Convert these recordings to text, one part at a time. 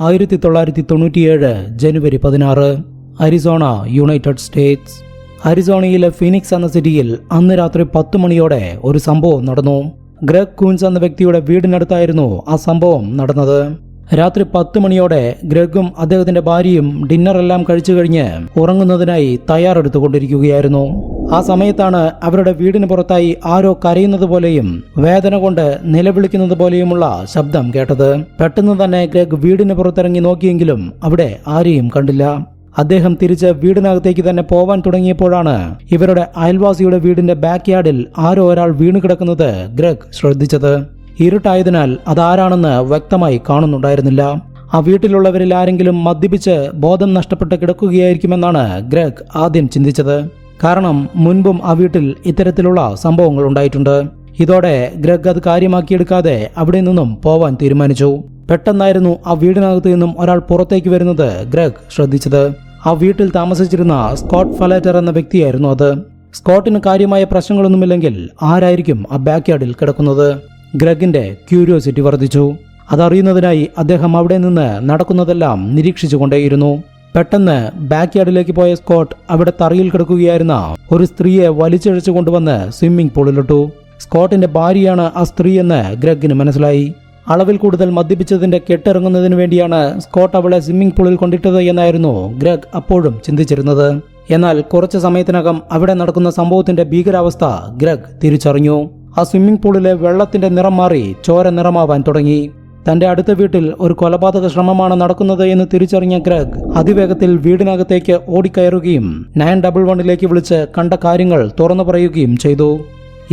ആയിരത്തി തൊള്ളായിരത്തി തൊണ്ണൂറ്റിയേഴ് ജനുവരി പതിനാറ് അരിസോണ യുണൈറ്റഡ് സ്റ്റേറ്റ്സ്. അരിസോണയിലെ ഫിനിക്സ് എന്ന സിറ്റിയിൽ അന്ന് രാത്രി പത്ത് മണിയോടെ ഒരു സംഭവം നടന്നു. ഗ്രഗ് കൂൻസ് എന്ന വ്യക്തിയുടെ വീടിനടുത്തായിരുന്നു ആ സംഭവം നടന്നത്. രാത്രി പത്ത് മണിയോടെ ഗ്രഗും അദ്ദേഹത്തിന്റെ ഭാര്യയും ഡിന്നറെല്ലാം കഴിച്ചു കഴിഞ്ഞ് ഉറങ്ങുന്നതിനായി തയ്യാറെടുത്തുകൊണ്ടിരിക്കുകയായിരുന്നു. ആ സമയത്താണ് അവരുടെ വീടിന് പുറത്തായി ആരോ കരയുന്നത് പോലെയും വേദന കൊണ്ട് നിലവിളിക്കുന്നത് പോലെയുമുള്ള ശബ്ദം കേട്ടത്. പെട്ടെന്ന് തന്നെ ഗ്രഗ് വീടിന് പുറത്തിറങ്ങി നോക്കിയെങ്കിലും അവിടെ ആരെയും കണ്ടില്ല. അദ്ദേഹം തിരിച്ച് വീടിനകത്തേക്ക് തന്നെ പോവാൻ തുടങ്ങിയപ്പോഴാണ് ഇവരുടെ അയൽവാസിയുടെ വീടിന്റെ ബാക്ക് യാർഡിൽ ആരോ ഒരാൾ വീണ് കിടക്കുന്നത് ഗ്രഗ് ശ്രദ്ധിച്ചത്. ഇരുട്ടായതിനാൽ അതാരാണെന്ന് വ്യക്തമായി കാണുന്നുണ്ടായിരുന്നില്ല. ആ വീട്ടിലുള്ളവരിൽ ആരെങ്കിലും മദ്യപിച്ച് ബോധം നഷ്ടപ്പെട്ട് കിടക്കുകയായിരിക്കുമെന്നാണ് ഗ്രഗ് ആദ്യം ചിന്തിച്ചത്. കാരണം മുൻപും ആ വീട്ടിൽ ഇത്തരത്തിലുള്ള സംഭവങ്ങൾ ഉണ്ടായിട്ടുണ്ട്. ഇതോടെ ഗ്രഗ് അത് കാര്യമാക്കിയെടുക്കാതെ അവിടെ നിന്നും പോവാൻ തീരുമാനിച്ചു. പെട്ടെന്നായിരുന്നു ആ വീടിനകത്ത് നിന്നും ഒരാൾ പുറത്തേക്ക് വരുന്നത് ഗ്രഗ് ശ്രദ്ധിച്ചത്. ആ വീട്ടിൽ താമസിച്ചിരുന്ന സ്കോട്ട് ഫലേറ്റർ എന്ന വ്യക്തിയായിരുന്നു അത്. സ്കോട്ടിന് കാര്യമായ പ്രശ്നങ്ങളൊന്നുമില്ലെങ്കിൽ ആരായിരിക്കും ആ ബാക്ക് യാർഡിൽ കിടക്കുന്നത്? ഗ്രഗിന്റെ ക്യൂരിയോസിറ്റി വർദ്ധിച്ചു. അതറിയുന്നതിനായി അദ്ദേഹം അവിടെ നിന്ന് നടക്കുന്നതെല്ലാം നിരീക്ഷിച്ചുകൊണ്ടേയിരുന്നു. പെട്ടെന്ന് ബാക്ക് യാർഡിലേക്ക് പോയ സ്കോട്ട് അവിടെ തറയിൽ കിടക്കുകയായിരുന്ന ഒരു സ്ത്രീയെ വലിച്ചിഴച്ചു കൊണ്ടുവന്ന് സ്വിമ്മിംഗ് പൂളിലിട്ടു. സ്കോട്ടിന്റെ ഭാര്യയാണ് ആ സ്ത്രീയെന്ന് ഗ്രഗിന് മനസ്സിലായി. അളവിൽ കൂടുതൽ മദ്യപിച്ചതിന്റെ കെട്ടിറങ്ങുന്നതിന് വേണ്ടിയാണ് സ്കോട്ട് അവളെ സ്വിമ്മിംഗ് പൂളിൽ കൊണ്ടിട്ടത് എന്നായിരുന്നു ഗ്രഗ് അപ്പോഴും ചിന്തിച്ചിരുന്നത്. എന്നാൽ കുറച്ചു സമയത്തിനകം അവിടെ നടക്കുന്ന സംഭവത്തിന്റെ ഭീകരാവസ്ഥ ഗ്രഗ് തിരിച്ചറിഞ്ഞു. ആ സ്വിമ്മിംഗ് പൂളിലെ വെള്ളത്തിന്റെ നിറം മാറി ചോര നിറമാവാൻ തുടങ്ങി. തന്റെ അടുത്ത വീട്ടിൽ ഒരു കൊലപാതക ശ്രമമാണ് നടക്കുന്നത് എന്ന് തിരിച്ചറിഞ്ഞ ഗ്രഗ് അതിവേഗത്തിൽ വീടിനകത്തേക്ക് ഓടിക്കയറുകയും നയൻ ഡബിൾ വണ്ണിലേക്ക് വിളിച്ച് കണ്ട കാര്യങ്ങൾ തുറന്നു പറയുകയും ചെയ്തു.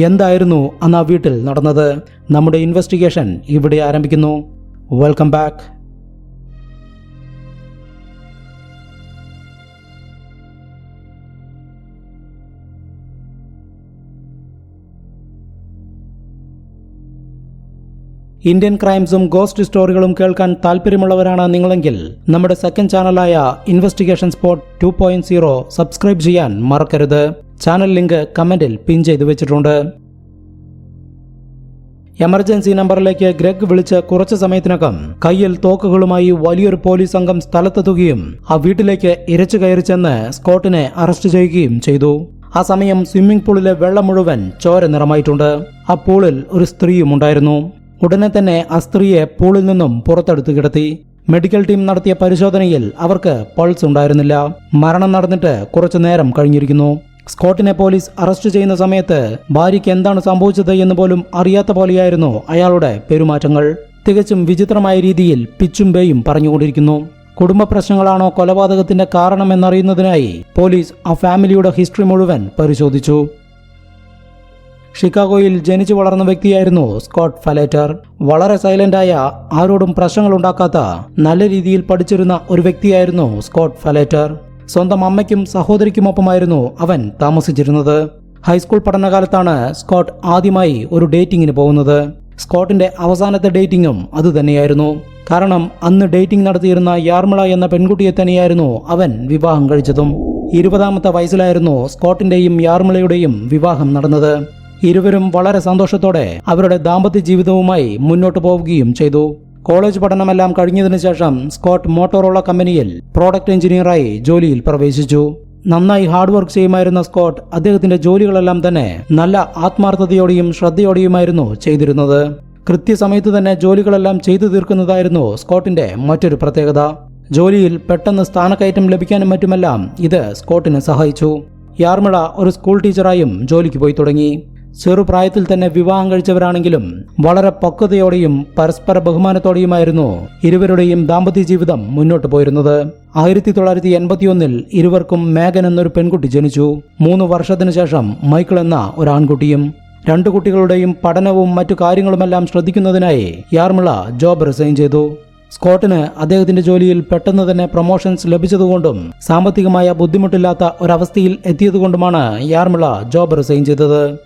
എന്തായിരുന്നു അന്ന് ആ വീട്ടിൽ നടന്നത്? നമ്മുടെ ഇൻവെസ്റ്റിഗേഷൻ ഇവിടെ ആരംഭിക്കുന്നു. വെൽക്കം ബാക്ക് ഇന്ത്യൻ ക്രൈംസും ഗോസ്റ്റ് സ്റ്റോറികളും കേൾക്കാൻ താല്പര്യമുള്ളവരാണ് നിങ്ങളെങ്കിൽ നമ്മുടെ second ചാനലായ investigation spot two point zero subscribe ചെയ്യാൻ മറക്കരുത്. ചാനൽ ലിങ്ക് കമന്റിൽ പിൻ ചെയ്തു വെച്ചിട്ടുണ്ട്. എമർജൻസി നമ്പറിലേക്ക് ഗ്രഗ് വിളിച്ച് കുറച്ചു സമയത്തിനകം കയ്യിൽ തോക്കുകളുമായി വലിയൊരു പോലീസ് സംഘം സ്ഥലത്തെത്തുകയും ആ വീട്ടിലേക്ക് ഇരച്ചു കയറി ചെന്ന് സ്കോട്ടിനെ അറസ്റ്റ് ചെയ്യുകയും ചെയ്തു. ആ സമയം സ്വിമ്മിംഗ് പൂളിലെ വെള്ളം മുഴുവൻ ചോര നിറമായിട്ടുണ്ട്. ആ പൂളിൽ ഒരു സ്ത്രീയും ഉണ്ടായിരുന്നു. ഉടനെ തന്നെ ആ സ്ത്രീയെ പൂളിൽ നിന്നും പുറത്തെടുത്ത് കിടത്തി. മെഡിക്കൽ ടീം നടത്തിയ പരിശോധനയിൽ അവർക്ക് പൾസ് ഉണ്ടായിരുന്നില്ല. മരണം നടന്നിട്ട് കുറച്ചു നേരം കഴിഞ്ഞിരിക്കുന്നു. സ്കോട്ടിനെ പോലീസ് അറസ്റ്റ് ചെയ്യുന്ന സമയത്ത് ഭാര്യയ്ക്ക് എന്താണ് സംഭവിച്ചത് എന്ന് പോലും അറിയാത്ത പോലെയായിരുന്നു അയാളുടെ പെരുമാറ്റങ്ങൾ. തികച്ചും വിചിത്രമായ രീതിയിൽ പിച്ചും ബേയും പറഞ്ഞുകൊണ്ടിരിക്കുന്നു. കുടുംബ പ്രശ്നങ്ങളാണോ കൊലപാതകത്തിന്റെ കാരണമെന്നറിയുന്നതിനായി പോലീസ് ആ ഫാമിലിയുടെ ഹിസ്റ്ററി മുഴുവൻ പരിശോധിച്ചു. ഷിക്കാഗോയിൽ ജനിച്ചു വളർന്ന വ്യക്തിയായിരുന്നു സ്കോട്ട് ഫലേറ്റർ. വളരെ സൈലന്റായ ആരോടും പ്രശ്നങ്ങൾ ഉണ്ടാക്കാത്ത നല്ല രീതിയിൽ പഠിച്ചിരുന്ന ഒരു വ്യക്തിയായിരുന്നു സ്കോട്ട് ഫലേറ്റർ. സ്വന്തം അമ്മയ്ക്കും സഹോദരിക്കുമൊപ്പമായിരുന്നു അവൻ താമസിച്ചിരുന്നത്. ഹൈസ്കൂൾ പഠനകാലത്താണ് സ്കോട്ട് ആദ്യമായി ഒരു ഡേറ്റിംഗിന് പോകുന്നത്. സ്കോട്ടിന്റെ അവസാനത്തെ ഡേറ്റിംഗും അതുതന്നെയായിരുന്നു കാരണം അന്ന് ഡേറ്റിംഗ് നടത്തിയിരുന്ന യാർമിള എന്ന പെൺകുട്ടിയെ തന്നെയായിരുന്നു അവൻ വിവാഹം കഴിച്ചതും. ഇരുപതാമത്തെ വയസ്സിലായിരുന്നു സ്കോട്ടിന്റെയും യാർമിളയുടെയും വിവാഹം നടന്നത്. ഇരുവരും വളരെ സന്തോഷത്തോടെ അവരുടെ ദാമ്പത്യ ജീവിതവുമായി മുന്നോട്ട് പോവുകയും ചെയ്തു. കോളേജ് പഠനമെല്ലാം കഴിഞ്ഞതിനു ശേഷം സ്കോട്ട് മോട്ടോറോള കമ്പനിയിൽ പ്രോഡക്റ്റ് എഞ്ചിനീയറായി ജോലിയിൽ പ്രവേശിച്ചു. നന്നായി ഹാർഡ് വർക്ക് ചെയ്യുമായിരുന്ന സ്കോട്ട് അദ്ദേഹത്തിന്റെ ജോലികളെല്ലാം തന്നെ നല്ല ആത്മാർത്ഥതയോടെയും ശ്രദ്ധയോടെയുമായിരുന്നു ചെയ്തിരുന്നത്. കൃത്യസമയത്ത് തന്നെ ജോലികളെല്ലാം ചെയ്തു തീർക്കുന്നതായിരുന്നു സ്കോട്ടിന്റെ മറ്റൊരു പ്രത്യേകത. ജോലിയിൽ പെട്ടെന്ന് സ്ഥാനക്കയറ്റം ലഭിക്കാനും മറ്റുമെല്ലാം ഇത് സ്കോട്ടിനെ സഹായിച്ചു. യാർമിള ഒരു സ്കൂൾ ടീച്ചറായും ജോലിക്ക് പോയി തുടങ്ങി. ചെറുപ്രായത്തിൽ തന്നെ വിവാഹം കഴിച്ചവരാണെങ്കിലും വളരെ പക്വതയോടെയും പരസ്പര ബഹുമാനത്തോടെയുമായിരുന്നു ഇരുവരുടെയും ദാമ്പത്യ ജീവിതം മുന്നോട്ട് പോയിരുന്നത്. ആയിരത്തി തൊള്ളായിരത്തി എൺപത്തിയൊന്നിൽ ഇരുവർക്കും മേഗൻ എന്നൊരു പെൺകുട്ടി ജനിച്ചു. മൂന്ന് വർഷത്തിനു ശേഷം മൈക്കിൾ എന്ന ഒരു ആൺകുട്ടിയും രണ്ടു കുട്ടികളുടെയും പഠനവും മറ്റു കാര്യങ്ങളുമെല്ലാം ശ്രദ്ധിക്കുന്നതിനായി യാർമിള ജോബ് റിസൈൻ ചെയ്തു. സ്കോട്ടിന് അദ്ദേഹത്തിന്റെ ജോലിയിൽ പെട്ടെന്ന് തന്നെ പ്രൊമോഷൻസ് ലഭിച്ചതുകൊണ്ടും സാമ്പത്തികമായ ബുദ്ധിമുട്ടില്ലാത്ത ഒരവസ്ഥയിൽ എത്തിയതുകൊണ്ടുമാണ് യാർമിള ജോബ് റിസൈൻ ചെയ്തത്.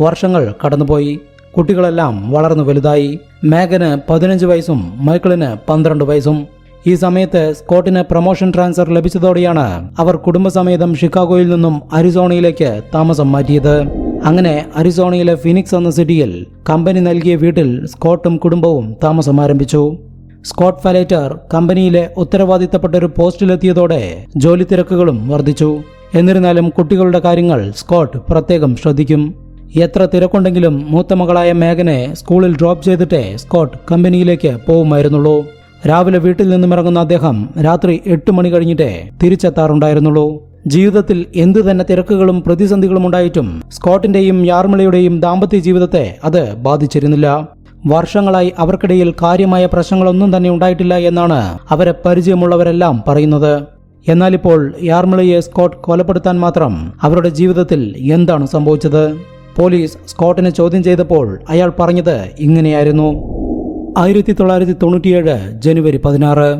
വർഷങ്ങൾ കടന്നുപോയി. കുട്ടികളെല്ലാം വളർന്നു വലുതായി. മേഘന് പതിനഞ്ച് വയസ്സും മൈക്കിളിന് പന്ത്രണ്ട് വയസ്സും. ഈ സമയത്ത് സ്കോട്ടിന് പ്രൊമോഷൻ ട്രാൻസ്ഫർ ലഭിച്ചതോടെയാണ് അവർ കുടുംബസമേതം ഷിക്കാഗോയിൽ നിന്നും അരിസോണയിലേക്ക് താമസം മാറ്റിയത്. അങ്ങനെ അരിസോണയിലെ ഫിനിക്സ് എന്ന സിറ്റിയിൽ കമ്പനി നൽകിയ വീട്ടിൽ സ്കോട്ടും കുടുംബവും താമസം ആരംഭിച്ചു. സ്കോട്ട് ഫലേറ്റർ കമ്പനിയിലെ ഉത്തരവാദിത്തപ്പെട്ട ഒരു പോസ്റ്റിലെത്തിയതോടെ ജോലി തിരക്കുകളും വർദ്ധിച്ചു. എന്നിരുന്നാലും കുട്ടികളുടെ കാര്യങ്ങൾ സ്കോട്ട് പ്രത്യേകം ശ്രദ്ധിക്കും. എത്ര തിരക്കുണ്ടെങ്കിലും മൂത്ത മകളായ മേഘനെ സ്കൂളിൽ ഡ്രോപ്പ് ചെയ്തിട്ടേ സ്കോട്ട് കമ്പനിയിലേക്ക് പോവുമായിരുന്നുള്ളൂ. രാവിലെ വീട്ടിൽ നിന്നും ഇറങ്ങുന്ന അദ്ദേഹം രാത്രി എട്ട് മണി കഴിഞ്ഞിട്ടേ തിരിച്ചെത്താറുണ്ടായിരുന്നുള്ളൂ. ജീവിതത്തിൽ എന്തു തന്നെ തിരക്കുകളും പ്രതിസന്ധികളും ഉണ്ടായിട്ടും സ്കോട്ടിന്റെയും യാർമിളയുടെയും ദാമ്പത്യ ജീവിതത്തെ അത് ബാധിച്ചിരുന്നില്ല. വർഷങ്ങളായി അവർക്കിടയിൽ കാര്യമായ പ്രശ്നങ്ങളൊന്നും തന്നെ ഉണ്ടായിട്ടില്ല എന്നാണ് അവരെ പരിചയമുള്ളവരെല്ലാം പറയുന്നത്. എന്നാലിപ്പോൾ യാർമിളയെ സ്കോട്ട് കൊലപ്പെടുത്താൻ മാത്രം അവരുടെ ജീവിതത്തിൽ എന്താണ് സംഭവിച്ചത്? പോലീസ് സ്കോട്ടിനെ ചോദ്യം ചെയ്തപ്പോൾ അയാൾ പറഞ്ഞത് ഇങ്ങനെയായിരുന്നു. ആയിരത്തി തൊള്ളായിരത്തി തൊണ്ണൂറ്റിയേഴ് ജനുവരി പതിനാറ്.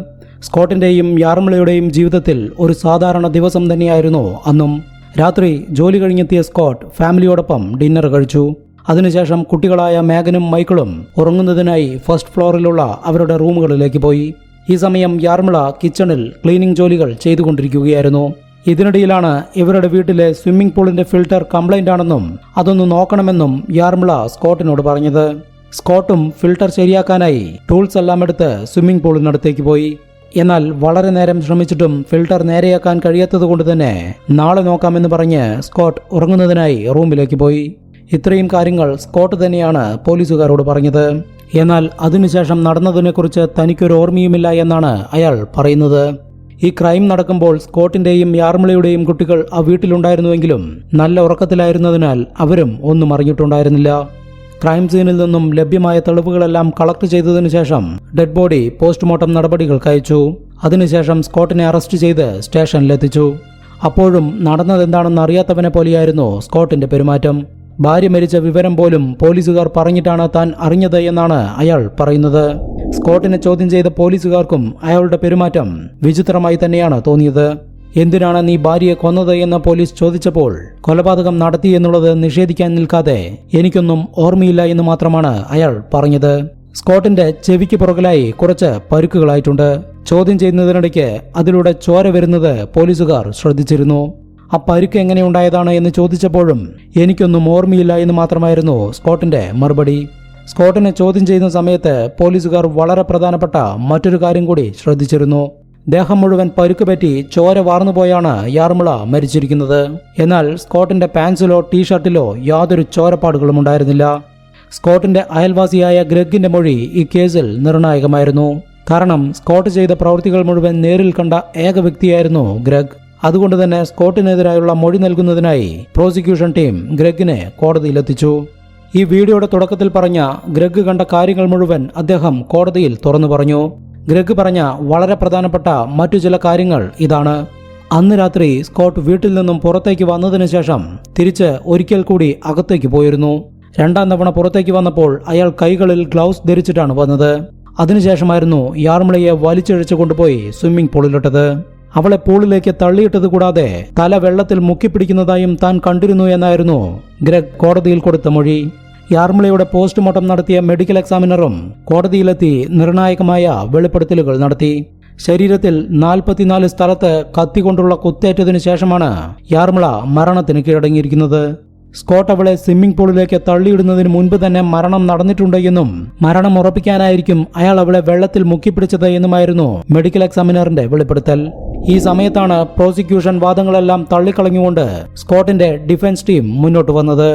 സ്കോട്ടിന്റെയും യാർമിളയുടെയും ജീവിതത്തിൽ ഒരു സാധാരണ ദിവസം തന്നെയായിരുന്നു അന്നും. രാത്രി ജോലി കഴിഞ്ഞെത്തിയ സ്കോട്ട് ഫാമിലിയോടൊപ്പം ഡിന്നർ കഴിച്ചു. അതിനുശേഷം കുട്ടികളായ മേഘനും മൈക്കിളും ഉറങ്ങുന്നതിനായി ഫസ്റ്റ് ഫ്ലോറിലുള്ള അവരുടെ റൂമുകളിലേക്ക് പോയി. ഈ സമയം യാർമിള കിച്ചണിൽ ക്ലീനിംഗ് ജോലികൾ ചെയ്തുകൊണ്ടിരിക്കുകയായിരുന്നു. ഇതിനിടയിലാണ് ഇവരുടെ വീട്ടിലെ സ്വിമ്മിംഗ് പൂളിന്റെ ഫിൽട്ടർ കംപ്ലൈന്റ് ആണെന്നും അതൊന്ന് നോക്കണമെന്നും യാർമിള സ്കോട്ടിനോട് പറഞ്ഞത്. സ്കോട്ടും ഫിൽട്ടർ ശരിയാക്കാനായി ടൂൾസ് എല്ലാം എടുത്ത് സ്വിമ്മിംഗ് പൂളിനടുത്തേക്ക് പോയി. എന്നാൽ വളരെ നേരം ശ്രമിച്ചിട്ടും ഫിൽട്ടർ നേരെയാക്കാൻ കഴിയാത്തത് കൊണ്ട് തന്നെ നാളെ നോക്കാമെന്ന് പറഞ്ഞ് സ്കോട്ട് ഉറങ്ങുന്നതിനായി റൂമിലേക്ക് പോയി. ഇത്രയും കാര്യങ്ങൾ സ്കോട്ട് തന്നെയാണ് പോലീസുകാരോട് പറഞ്ഞത്. എന്നാൽ അതിനുശേഷം നടന്നതിനെക്കുറിച്ച് തനിക്കൊരു ഓർമ്മയുമില്ല എന്നാണ് അയാൾ പറയുന്നത്. ഈ ക്രൈം നടക്കുമ്പോൾ സ്കോട്ടിന്റെയും യാർമിളയുടെയും കുട്ടികൾ ആ വീട്ടിലുണ്ടായിരുന്നുവെങ്കിലും നല്ല ഉറക്കത്തിലായിരുന്നതിനാൽ അവരും ഒന്നും അറിഞ്ഞിട്ടുണ്ടായിരുന്നില്ല. ക്രൈം സീനിൽ നിന്നും ലഭ്യമായ തെളിവുകളെല്ലാം കളക്ട് ചെയ്തതിനു ശേഷം ഡെഡ് ബോഡി പോസ്റ്റ്മോർട്ടം നടപടികൾക്ക് അയച്ചു അതിനുശേഷം സ്കോട്ടിനെ അറസ്റ്റ് ചെയ്ത് സ്റ്റേഷനിലെത്തിച്ചു. അപ്പോഴും നടന്നതെന്താണെന്ന് അറിയാത്തവനെ പോലെയായിരുന്നു സ്കോട്ടിന്റെ പെരുമാറ്റം. ഭാര്യ മരിച്ച വിവരം പോലും പോലീസുകാർ പറഞ്ഞിട്ടാണ് താൻ അറിഞ്ഞത് എന്നാണ് അയാൾ പറയുന്നത്. സ്കോട്ടിനെ ചോദ്യം ചെയ്ത പോലീസുകാർക്കും അയാളുടെ പെരുമാറ്റം വിചിത്രമായി തന്നെയാണ് തോന്നിയത്. എന്തിനാണ് നീ ഭാര്യയെ കൊന്നത് എന്ന് പോലീസ് ചോദിച്ചപ്പോൾ കൊലപാതകം നടത്തി എന്നുള്ളത് നിഷേധിക്കാൻ നിൽക്കാതെ എനിക്കൊന്നും ഓർമ്മയില്ല എന്ന് മാത്രമാണ് അയാൾ പറഞ്ഞത്. സ്കോട്ടിന്റെ ചെവിക്ക് പുറകിലായി കുറച്ച് പരുക്കുകളായിട്ടുണ്ട്. ചോദ്യം ചെയ്യുന്നതിനിടയ്ക്ക് അതിലൂടെ ചോര വരുന്നത് പോലീസുകാർ ശ്രദ്ധിച്ചിരുന്നു. ആ പരുക്ക് എങ്ങനെയുണ്ടായതാണ് എന്ന് ചോദിച്ചപ്പോഴും എനിക്കൊന്നും ഓർമ്മയില്ല എന്ന് മാത്രമായിരുന്നു സ്കോട്ടിന്റെ മറുപടി. സ്കോട്ടിനെ ചോദ്യം ചെയ്യുന്ന സമയത്ത് പോലീസുകാർ വളരെ പ്രധാനപ്പെട്ട മറ്റൊരു കാര്യം കൂടി ശ്രദ്ധിച്ചിരുന്നു. ദേഹം മുഴുവൻ പരുക്ക് പറ്റി ചോര വാർന്നുപോയാണ് യാർമുള മരിച്ചിരിക്കുന്നത്. എന്നാൽ സ്കോട്ടിന്റെ പാൻസിലോ ടീഷർട്ടിലോ യാതൊരു ചോരപ്പാടുകളും ഉണ്ടായിരുന്നില്ല. സ്കോട്ടിന്റെ അയൽവാസിയായ ഗ്രഗിന്റെ മൊഴി ഈ കേസിൽ നിർണായകമായിരുന്നു. കാരണം സ്കോട്ട് ചെയ്ത പ്രവൃത്തികൾ മുഴുവൻ നേരിൽ കണ്ട ഏക വ്യക്തിയായിരുന്നു ഗ്രഗ്. അതുകൊണ്ട് തന്നെ സ്കോട്ടിനെതിരായുള്ള മൊഴി നൽകുന്നതിനായി പ്രോസിക്യൂഷൻ ടീം ഗ്രഗിനെ കോടതിയിലെത്തിച്ചു. ഈ വീഡിയോയുടെ തുടക്കത്തിൽ പറഞ്ഞ ഗ്രഗ് കണ്ട കാര്യങ്ങൾ മുഴുവൻ അദ്ദേഹം കോടതിയിൽ തുറന്നു പറഞ്ഞു. ഗ്രഗ് പറഞ്ഞ വളരെ പ്രധാനപ്പെട്ട മറ്റു ചില കാര്യങ്ങൾ ഇതാണ്. അന്ന് രാത്രി സ്കോട്ട് വീട്ടിൽ നിന്നും പുറത്തേക്ക് വന്നതിന് ശേഷം തിരിച്ച് ഒരിക്കൽ കൂടി അകത്തേക്ക് പോയിരുന്നു. രണ്ടാം തവണ പുറത്തേക്ക് വന്നപ്പോൾ അയാൾ കൈകളിൽ ഗ്ലൗസ് ധരിച്ചിട്ടാണ് വന്നത്. അതിനുശേഷമായിരുന്നു യാർമിളയെ വലിച്ചിഴച്ചു കൊണ്ടുപോയി സ്വിമ്മിംഗ് പൂളിലിട്ടത്. അവളെ പൂളിലേക്ക് തള്ളിയിട്ടത് കൂടാതെ തല വെള്ളത്തിൽ മുക്കിപ്പിടിക്കുന്നതായും താൻ കണ്ടിരുന്നു എന്നായിരുന്നു ഗ്രഗ് കോടതിയിൽ കൊടുത്ത മൊഴി. യാർമിളയുടെ പോസ്റ്റ്മോർട്ടം നടത്തിയ മെഡിക്കൽ എക്സാമിനറും കോടതിയിലെത്തി നിർണായകമായ വെളിപ്പെടുത്തലുകൾ നടത്തി. ശരീരത്തിൽ നാൽപ്പത്തിനാല് സ്ഥലത്ത് കത്തികൊണ്ടുള്ള കുത്തേറ്റതിനു ശേഷമാണ് യാർമുള മരണത്തിന് കീഴടങ്ങിയിരിക്കുന്നത്. സ്കോട്ട് അവളെ സ്വിമ്മിംഗ് പൂളിലേക്ക് തള്ളിയിടുന്നതിന് മുൻപ് തന്നെ മരണം നടന്നിട്ടുണ്ട് എന്നും മരണം ഉറപ്പിക്കാനായിരിക്കും അയാൾ അവളെ വെള്ളത്തിൽ മുക്കിപ്പിടിച്ചത് എന്നുമായിരുന്നു മെഡിക്കൽ എക്സാമിനറിന്റെ വെളിപ്പെടുത്തൽ. ഈ സമയത്താണ് പ്രോസിക്യൂഷൻ വാദങ്ങളെല്ലാം തള്ളിക്കളഞ്ഞുകൊണ്ട് സ്കോട്ടിന്റെ ഡിഫൻസ് ടീം മുന്നോട്ട് വന്നത്.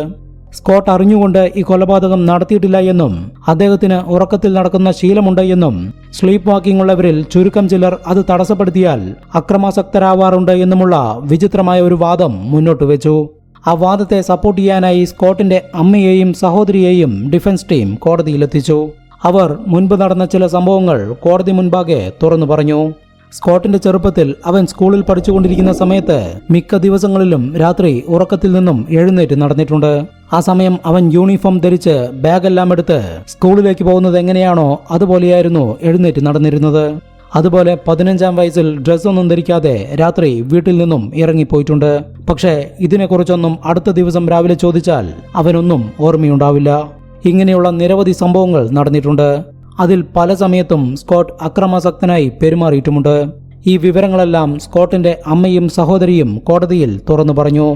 സ്കോട്ട് അറിഞ്ഞുകൊണ്ട് ഈ കൊലപാതകം നടത്തിയിട്ടില്ല എന്നും അദ്ദേഹത്തിന് ഉറക്കത്തിൽ നടക്കുന്ന ശീലമുണ്ട് എന്നും സ്ലീപ്പ് വാക്കിംഗ് ഉള്ളവരിൽ ചുരുക്കം ചിലർ അത് തടസ്സപ്പെടുത്തിയാൽ അക്രമാസക്തരാവാറുണ്ട് എന്നുമുള്ള വിചിത്രമായ ഒരു വാദം മുന്നോട്ട് വെച്ചു. ആ വാദത്തെ സപ്പോർട്ട് ചെയ്യാനായി സ്കോട്ടിന്റെ അമ്മയെയും സഹോദരിയെയും ഡിഫൻസ് ടീം കോടതിയിലെത്തിച്ചു. അവർ മുൻപ് നടന്ന ചില സംഭവങ്ങൾ കോടതി മുൻപാകെ തുറന്നു പറഞ്ഞു. സ്കോട്ടിന്റെ ചെറുപ്പത്തിൽ അവൻ സ്കൂളിൽ പഠിച്ചുകൊണ്ടിരിക്കുന്ന സമയത്ത് മിക്ക ദിവസങ്ങളിലും രാത്രി ഉറക്കത്തിൽ നിന്നും എഴുന്നേറ്റ് നടന്നിട്ടുണ്ട്. ആ സമയം അവൻ യൂണിഫോം ധരിച്ച് ബാഗെല്ലാം എടുത്ത് സ്കൂളിലേക്ക് പോകുന്നത് എങ്ങനെയാണോ അതുപോലെയായിരുന്നു എഴുന്നേറ്റ് നടന്നിരുന്നത്. അതുപോലെ പതിനഞ്ചാം വയസ്സിൽ ഡ്രസ്സൊന്നും ധരിക്കാതെ രാത്രി വീട്ടിൽ നിന്നും ഇറങ്ങിപ്പോയിട്ടുണ്ട്. പക്ഷേ ഇതിനെക്കുറിച്ചൊന്നും അടുത്ത ദിവസം രാവിലെ ചോദിച്ചാൽ അവനൊന്നും ഓർമ്മയുണ്ടാവില്ല. ഇങ്ങനെയുള്ള നിരവധി സംഭവങ്ങൾ നടന്നിട്ടുണ്ട്. അതിൽ പല സമയത്തും സ്കോട്ട് അക്രമാസക്തനായി പെരുമാറിയിട്ടുമുണ്ട്. ഈ വിവരങ്ങളെല്ലാം സ്കോട്ടിന്റെ അമ്മയും സഹോദരിയും കോടതിയിൽ തുറന്നു പറഞ്ഞു.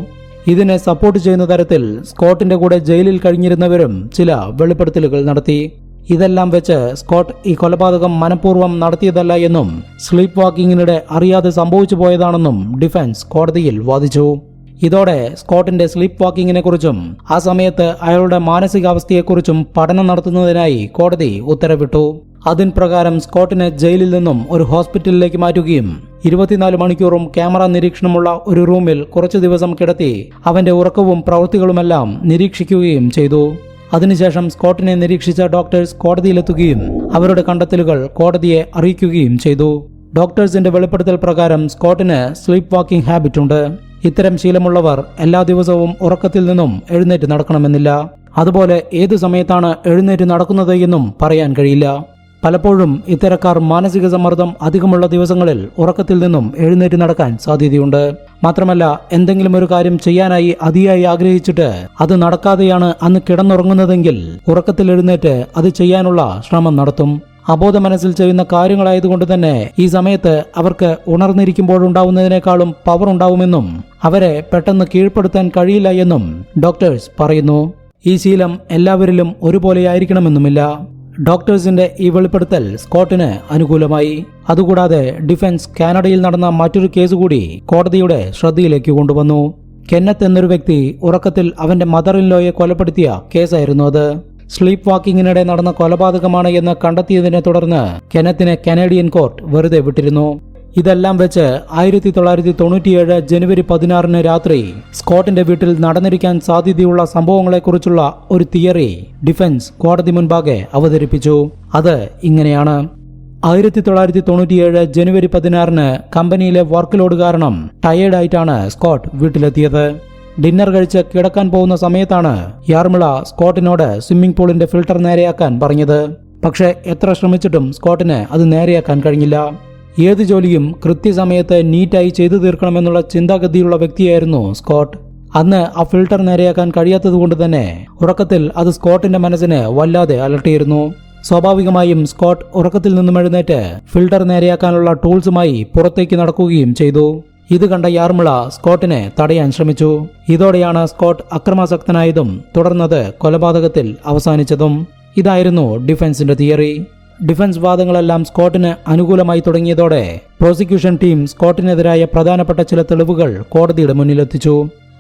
ഇതിനെ സപ്പോർട്ട് ചെയ്യുന്ന തരത്തിൽ സ്കോട്ടിന്റെ കൂടെ ജയിലിൽ കഴിഞ്ഞിരുന്നവരും ചില വെളിപ്പെടുത്തലുകൾ നടത്തി. ഇതെല്ലാം വെച്ച് സ്കോട്ട് ഈ കൊലപാതകം മനഃപൂർവം നടത്തിയതല്ല എന്നും സ്ലീപ്പ് വാക്കിങ്ങിനിടെ അറിയാതെ സംഭവിച്ചു പോയതാണെന്നും ഡിഫൻസ് കോടതിയിൽ വാദിച്ചു. ഇതോടെ സ്കോട്ടിന്റെ സ്ലീപ്പ് വാക്കിങ്ങിനെ കുറിച്ചും ആ സമയത്ത് അയാളുടെ മാനസികാവസ്ഥയെക്കുറിച്ചും പഠനം നടത്തുന്നതിനായി കോടതി ഉത്തരവിട്ടു. അതിൻ പ്രകാരം സ്കോട്ടിനെ ജയിലിൽ നിന്നും ഒരു ഹോസ്പിറ്റലിലേക്ക് മാറ്റുകയും ഇരുപത്തിനാല് മണിക്കൂറും ക്യാമറ നിരീക്ഷണമുള്ള ഒരു റൂമിൽ കുറച്ചു ദിവസം കിടത്തി അവന്റെ ഉറക്കവും പ്രവൃത്തികളുമെല്ലാം നിരീക്ഷിക്കുകയും ചെയ്തു. അതിനുശേഷം സ്കോട്ടിനെ നിരീക്ഷിച്ച ഡോക്ടേഴ്സ് കോടതിയിലെത്തുകയും അവരുടെ കണ്ടെത്തലുകൾ കോടതിയെ അറിയിക്കുകയും ചെയ്തു. ഡോക്ടേഴ്സിന്റെ വെളിപ്പെടുത്തൽ പ്രകാരം സ്കോട്ടിന് സ്ലീപ്പ് വാക്കിംഗ് ഹാബിറ്റ് ഉണ്ട് ഇത്തരം ശീലമുള്ളവർ എല്ലാ ദിവസവും ഉറക്കത്തിൽ നിന്നും എഴുന്നേറ്റ് നടക്കണമെന്നില്ല. അതുപോലെ ഏതു സമയത്താണ് എഴുന്നേറ്റ് നടക്കുന്നത് എന്നും പറയാൻ കഴിയില്ല. പലപ്പോഴും ഇത്തരക്കാർ മാനസിക സമ്മർദ്ദം അധികമുള്ള ദിവസങ്ങളിൽ ഉറക്കത്തിൽ നിന്നും എഴുന്നേറ്റ് നടക്കാൻ സാധ്യതയുണ്ട്. മാത്രമല്ല എന്തെങ്കിലും ഒരു കാര്യം ചെയ്യാനായി അതിയായി ആഗ്രഹിച്ചിട്ട് അത് നടക്കാതെയാണ് അന്ന് കിടന്നുറങ്ങുന്നതെങ്കിൽ ഉറക്കത്തിൽ എഴുന്നേറ്റ് അത് ചെയ്യാനുള്ള ശ്രമം നടത്തും. അബോധ മനസ്സിൽ ചെയ്യുന്ന കാര്യങ്ങളായതുകൊണ്ട് തന്നെ ഈ സമയത്ത് അവർക്ക് ഉണർന്നിരിക്കുമ്പോഴുണ്ടാവുന്നതിനേക്കാളും പവർ ഉണ്ടാവുമെന്നും അവരെ പെട്ടെന്ന് കീഴ്പ്പെടുത്താൻ കഴിയില്ല എന്നും ഡോക്ടേഴ്സ് പറയുന്നു. ഈ ശീലം എല്ലാവരിലും ഒരുപോലെയായിരിക്കണമെന്നുമില്ല. ഡോക്ടേഴ്സിന്റെ ഈ വെളിപ്പെടുത്തൽ സ്കോട്ടിന് അനുകൂലമായി. അതുകൂടാതെ ഡിഫൻസ് കാനഡയിൽ നടന്ന മറ്റൊരു കേസ് കൂടി കോടതിയുടെ ശ്രദ്ധയിലേക്ക് കൊണ്ടുവന്നു. കെന്നത്ത് എന്നൊരു വ്യക്തി ഉറക്കത്തിൽ അവന്റെ മദർ ഇൻ ലോയെ കൊലപ്പെടുത്തിയ കേസായിരുന്നു അത്. സ്ലീപ്പ് വാക്കിങ്ങിനിടെ നടന്ന കൊലപാതകമാണ് എന്ന് കണ്ടെത്തിയതിനെ തുടർന്ന് കെനത്തിനെ കനേഡിയൻ കോർട്ട് വെറുതെ വിട്ടിരുന്നു. ഇതെല്ലാം വെച്ച് ആയിരത്തി തൊള്ളായിരത്തി തൊണ്ണൂറ്റിയേഴ് ജനുവരി പതിനാറിന് രാത്രി സ്കോട്ടിന്റെ വീട്ടിൽ നടന്നിരിക്കാൻ സാധ്യതയുള്ള സംഭവങ്ങളെക്കുറിച്ചുള്ള ഒരു തിയറി ഡിഫൻസ് കോടതി മുൻപാകെ അവതരിപ്പിച്ചു. അത് ഇങ്ങനെയാണ്. ആയിരത്തി തൊള്ളായിരത്തി തൊണ്ണൂറ്റിയേഴ് ജനുവരി പതിനാറിന് കമ്പനിയിലെ വർക്ക് ലോഡ് കാരണം ടയേർഡായിട്ടാണ് സ്കോട്ട് വീട്ടിലെത്തിയത്. ഡിന്നർ കഴിച്ച് കിടക്കാൻ പോകുന്ന സമയത്താണ് യാർമിള സ്കോട്ടിനോട് സ്വിമ്മിംഗ് പൂളിന്റെ ഫിൽട്ടർ നേരെയാക്കാൻ പറഞ്ഞത്. പക്ഷേ എത്ര ശ്രമിച്ചിട്ടും സ്കോട്ടിന് അത് നേരെയാക്കാൻ കഴിഞ്ഞില്ല. ഏത് ജോലിയും കൃത്യസമയത്ത് നീറ്റായി ചെയ്തു തീർക്കണമെന്നുള്ള ചിന്താഗതിയുള്ള വ്യക്തിയായിരുന്നു സ്കോട്ട്. അന്ന് ആ ഫിൽട്ടർ നേരെയാക്കാൻ കഴിയാത്തതുകൊണ്ട് തന്നെ ഉറക്കത്തിൽ അത് സ്കോട്ടിന്റെ മനസ്സിന് വല്ലാതെ അലട്ടിയിരുന്നു. സ്വാഭാവികമായും സ്കോട്ട് ഉറക്കത്തിൽ നിന്നും എഴുന്നേറ്റ് ഫിൽട്ടർ നേരെയാക്കാനുള്ള ടൂൾസുമായി പുറത്തേക്ക് നടക്കുകയും ചെയ്തു. ഇത് കണ്ട യാർമുള സ്കോട്ടിനെ തടയാൻ ശ്രമിച്ചു. ഇതോടെയാണ് സ്കോട്ട് അക്രമാസക്തനായതും തുടർന്നത് കൊലപാതകത്തിൽ അവസാനിച്ചതും. ഇതായിരുന്നു ഡിഫൻസിന്റെ തിയറി. ഡിഫൻസ് വാദങ്ങളെല്ലാം സ്കോട്ടിന് അനുകൂലമായി തുടങ്ങിയതോടെ പ്രോസിക്യൂഷൻ ടീം സ്കോട്ടിനെതിരായ പ്രധാനപ്പെട്ട ചില തെളിവുകൾ കോടതിയുടെ മുന്നിലെത്തിച്ചു.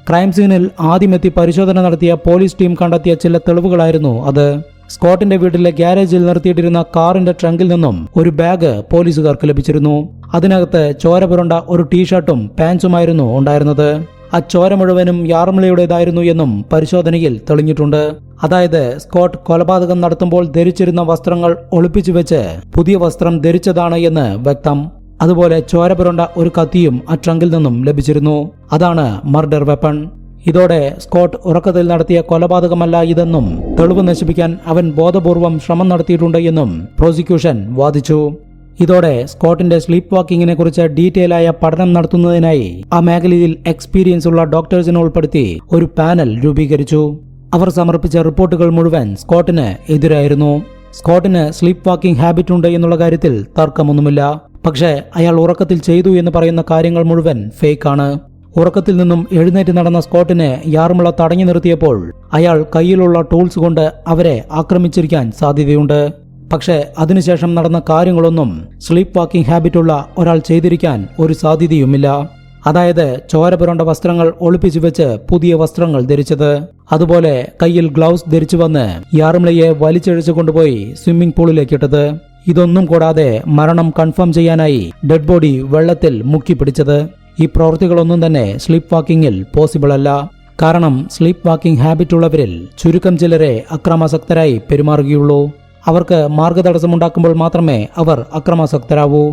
ക്രൈം സീനിൽ ആദ്യമെത്തി പരിശോധന നടത്തിയ പോലീസ് ടീം കണ്ടെത്തിയ ചില തെളിവുകളായിരുന്നു അത്. സ്കോട്ടിന്റെ വീട്ടിലെ ഗ്യാരേജിൽ നിർത്തിയിട്ടിരുന്ന കാറിന്റെ ട്രങ്കിൽ നിന്നും ഒരു ബാഗ് പോലീസുകാർക്ക് ലഭിച്ചിരുന്നു. അതിനകത്ത് ചോര പുരണ്ട ഒരു ടീഷർട്ടും പാൻസുമായിരുന്നു ഉണ്ടായിരുന്നത്. ആ ചോര മുഴുവനും യാർമിളയുടേതായിരുന്നു എന്നും പരിശോധനയിൽ തെളിഞ്ഞിട്ടുണ്ട്. അതായത് സ്കോട്ട് കൊലപാതകം നടത്തുമ്പോൾ ധരിച്ചിരുന്ന വസ്ത്രങ്ങൾ ഒളിപ്പിച്ചു വെച്ച് പുതിയ വസ്ത്രം ധരിച്ചതാണ് എന്ന് വ്യക്തം. അതുപോലെ ചോരപുരണ്ട ഒരു കത്തിയും ആ ട്രങ്കിൽ നിന്നും ലഭിച്ചിരുന്നു. അതാണ് മർഡർ വെപ്പൺ. ഇതോടെ സ്കോട്ട് ഉറക്കത്തിൽ നടത്തിയ കൊലപാതകമല്ല ഇതെന്നും തെളിവ് നശിപ്പിക്കാൻ അവൻ ബോധപൂർവം ശ്രമം നടത്തിയിട്ടുണ്ട് എന്നും പ്രോസിക്യൂഷൻ വാദിച്ചു. ഇതോടെ സ്കോട്ടിന്റെ സ്ലീപ്പ് വാക്കിങ്ങിനെ കുറിച്ച് ഡീറ്റെയിൽ ആയ പഠനം നടത്തുന്നതിനായി ആ മേഖലയിൽ എക്സ്പീരിയൻസ് ഉള്ള ഡോക്ടേഴ്സിനെ ഉൾപ്പെടുത്തി ഒരു പാനൽ രൂപീകരിച്ചു. അവർ സമർപ്പിച്ച റിപ്പോർട്ടുകൾ മുഴുവൻ സ്കോട്ടിന് എതിരായിരുന്നു. സ്കോട്ടിന് സ്ലീപ്പ് വാക്കിംഗ് ഹാബിറ്റ് ഉണ്ട് എന്നുള്ള കാര്യത്തിൽ തർക്കമൊന്നുമില്ല. പക്ഷേ അയാൾ ഉറക്കത്തിൽ ചെയ്തു എന്ന് പറയുന്ന കാര്യങ്ങൾ മുഴുവൻ ഫേക്ക് ആണ്. ഉറക്കത്തിൽ നിന്നും എഴുന്നേറ്റ് നടന്ന സ്കോട്ടിനെ യാർമുള തടഞ്ഞു നിർത്തിയപ്പോൾ അയാൾ കയ്യിലുള്ള ടൂൾസ് കൊണ്ട് അവരെ ആക്രമിച്ചിരിക്കാൻ സാധ്യതയുണ്ട്. പക്ഷേ അതിനുശേഷം നടന്ന കാര്യങ്ങളൊന്നും സ്ലീപ്പ് വാക്കിംഗ് ഹാബിറ്റുള്ള ഒരാൾ ചെയ്തിരിക്കാൻ ഒരു സാധ്യതയുമില്ല. അതായത് ചോരപുരണ്ട വസ്ത്രങ്ങൾ ഒളിപ്പിച്ചു വെച്ച് പുതിയ വസ്ത്രങ്ങൾ ധരിച്ചത്. അതുപോലെ കയ്യിൽ ഗ്ലൗസ് ധരിച്ചു വന്ന് യാർമിളയെ വലിച്ചഴിച്ചു കൊണ്ടുപോയി സ്വിമ്മിംഗ് പൂളിലേക്കിട്ടത് ഇതൊന്നും കൂടാതെ മരണം കൺഫേം ചെയ്യാനായി ഡെഡ് ബോഡി വെള്ളത്തിൽ മുക്കി പിടിച്ചത്. ഈ പ്രവൃത്തികളൊന്നും തന്നെ സ്ലീപ്പ് വാക്കിങ്ങിൽ പോസിബിൾ അല്ല. കാരണം സ്ലീപ്പ് വാക്കിംഗ് ഹാബിറ്റ് ഉള്ളവരിൽ ചുരുക്കം ചിലരെ അക്രമാസക്തരായി പെരുമാറുകയുള്ളൂ. അവർക്ക് മാർഗതടസ്സമുണ്ടാക്കുമ്പോൾ മാത്രമേ അവർ അക്രമാസക്തരാവൂ.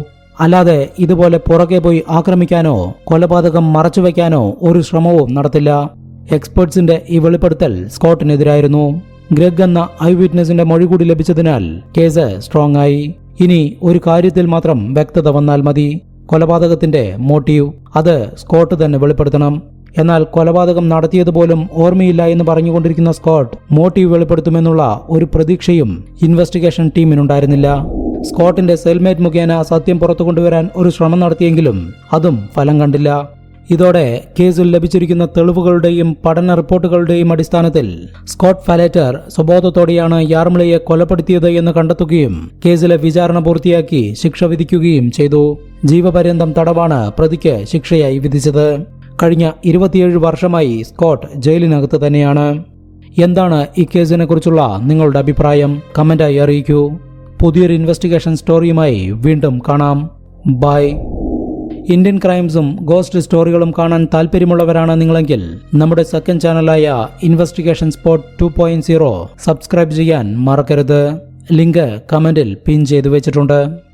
അല്ലാതെ ഇതുപോലെ പുറകെ പോയി ആക്രമിക്കാനോ കൊലപാതകം മറച്ചുവെക്കാനോ ഒരു ശ്രമവും നടത്തില്ല. എക്സ്പേർട്സിന്റെ ഈ വെളിപ്പെടുത്തൽ സ്കോട്ടിനെതിരായിരുന്നു. ഗ്രെഗ് എന്ന ഐ വിറ്റ്നസിന്റെ മൊഴി കൂടി ലഭിച്ചതിനാൽ കേസ് സ്ട്രോങ് ആയി ഇനി ഒരു കാര്യത്തിൽ മാത്രം വ്യക്തത വന്നാൽ മതി. കൊലപാതകത്തിന്റെ മോട്ടീവ് അത് സ്കോട്ട് തന്നെ വെളിപ്പെടുത്തണം. എന്നാൽ കൊലപാതകം നടത്തിയതുപോലും ഓർമ്മയില്ല എന്ന് പറഞ്ഞുകൊണ്ടിരിക്കുന്ന സ്കോട്ട് മോട്ടീവ് വെളിപ്പെടുത്തുമെന്നുള്ള ഒരു പ്രതീക്ഷയും ഇൻവെസ്റ്റിഗേഷൻ ടീമിനുണ്ടായിരുന്നില്ല. സ്കോട്ടിന്റെ സെൽമേറ്റ് മുഖേന സത്യം പുറത്തു കൊണ്ടുവരാൻ ഒരു ശ്രമം നടത്തിയെങ്കിലും അതും ഫലം കണ്ടില്ല. ഇതോടെ കേസിൽ ലഭിച്ചിരിക്കുന്ന തെളിവുകളുടെയും പഠന റിപ്പോർട്ടുകളുടെയും അടിസ്ഥാനത്തിൽ സ്കോട്ട് ഫലേറ്റർ സ്വബോധത്തോടെയാണ് യാർമിളയെ കൊലപ്പെടുത്തിയത് എന്ന് കണ്ടെത്തുകയും കേസിലെ വിചാരണ പൂർത്തിയാക്കി ശിക്ഷ വിധിക്കുകയും ചെയ്തു. ജീവപര്യന്തം തടവാണ് പ്രതിക്ക് ശിക്ഷയായി വിധിച്ചത്. കഴിഞ്ഞ ഇരുപത്തിയേഴ് വർഷമായി സ്കോട്ട് ജയിലിനകത്ത് തന്നെയാണ്. എന്താണ് ഈ കേസിനെക്കുറിച്ചുള്ള നിങ്ങളുടെ അഭിപ്രായം? കമന്റായി അറിയിക്കൂ. പുതിയൊരു ഇൻവെസ്റ്റിഗേഷൻ സ്റ്റോറിയുമായി വീണ്ടും കാണാം. ബൈ ഇന്ത്യൻ ക്രൈംസും ഗോസ്റ്റ് സ്റ്റോറികളും കാണാൻ താല്പര്യമുള്ളവരാണ് നിങ്ങളെങ്കിൽ നമ്മുടെ second ചാനലായ investigation spot two point zero subscribe ചെയ്യാൻ മറക്കരുത്. ലിങ്ക് കമന്റിൽ പിൻ ചെയ്തു വെച്ചിട്ടുണ്ട്.